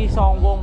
มีซองวง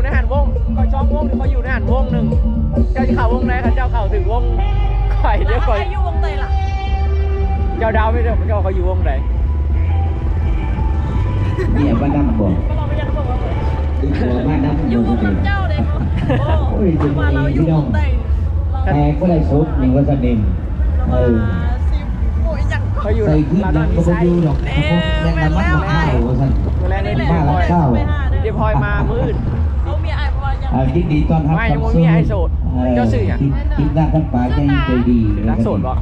ู่ในหันวงก้อยช่องวงที่เขาอยู่ในหันวงหนึ่งเจ้าเข่าวงไหนครับเจ้าเข่าถึงวงไอยเดียวก่อยอยู่วงไหนล่ะ เจ้าดาวไม่ได้เจ้าเขาอยู่วงไหนเนี่ยบ้านดำบอกบ้านดำอยู่วงเจ้าเลยโอ้ะมาเราอยู่วงไหนแต่ก็ได้ซุปหนึ่งวันสันนิมเออเขาอยู่ใส่ขึ้นดังก็ไปยู่ดอกแรงมันมากข้าวสันมาละข้เดี๋ยวพลอยมามืด อายินดีต้อนรับไม่ยังมีไอโซดเจ้าสื่อเนี่ยคิดหน้าท่านป่าใจดีรักโสดบอก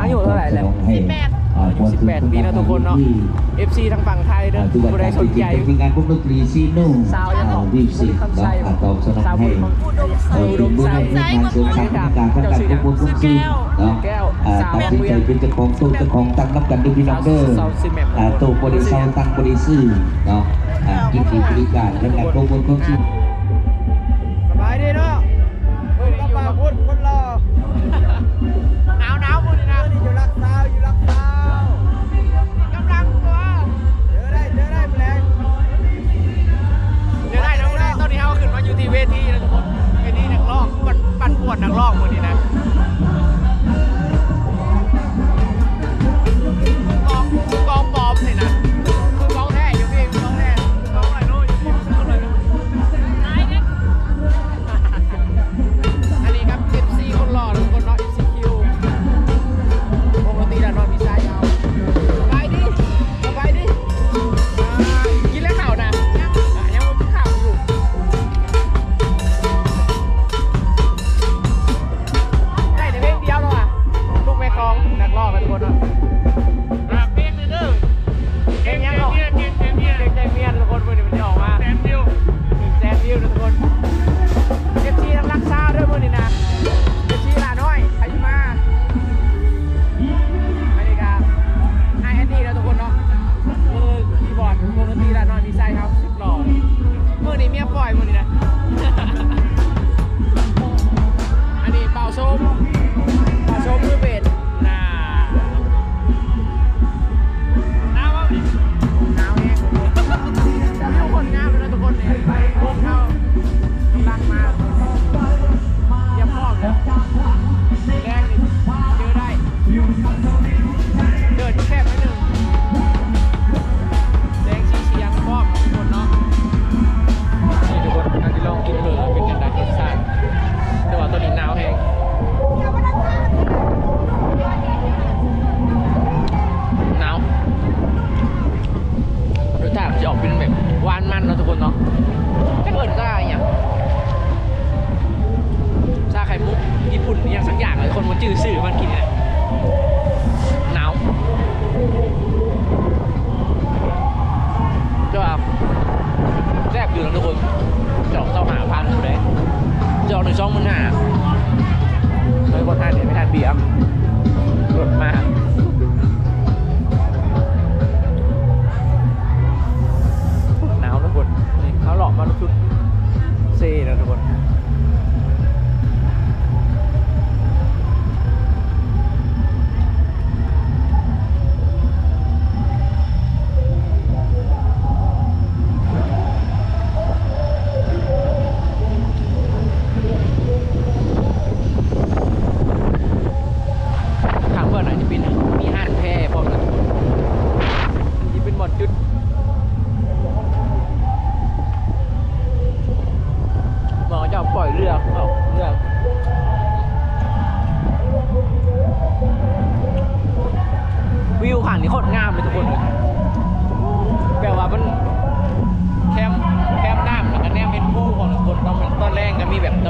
อายุเท่าไหร่แล้วสิบแปีนะทุกคนเนาะ FC ทางฝั่งไทยเด้อผู้ใดสนใจมีงานพวกดนตรีซีโน่สาวยังบอกวิวสิครับตอบสนองให้อุดมใสอุดมใสมาสู่การการการการพวกดนตรีเนาะตัดสินใจเป็นเจ้าของตู้เจ้าของตั้งรับกันดูพี่น้องเด้อตู้บริษัทตั้งบริษัทเนาะกินดีบริการและการควบคุมคดนตรี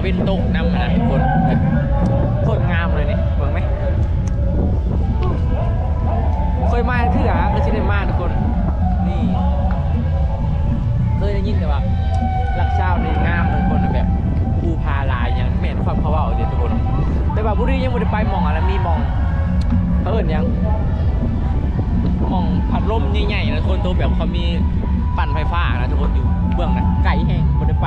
ก็มีแบบตะนตกน้ำนะทุกคนโคตรงามเลยนี่เบิ่งไหมเคยมาเถื่อก็ชิได้มาทุกคน นี่เคยได้ยินแต่ว่าลักเช้าในงามทุกคนแบบภูพาลายยังเหม็นความเขาเว่าเดียวทุกคน แต่ว่าบุรียังไม่ได้ไปมองอะไรมีมองเขาเอินยังมองพัดลมใหญ่ๆนะทุกคนตัวแบบเขามีปั่นไฟฟ้านะทุกคนอยู่เบื้องนะไกลแห้งไม่ได้ไป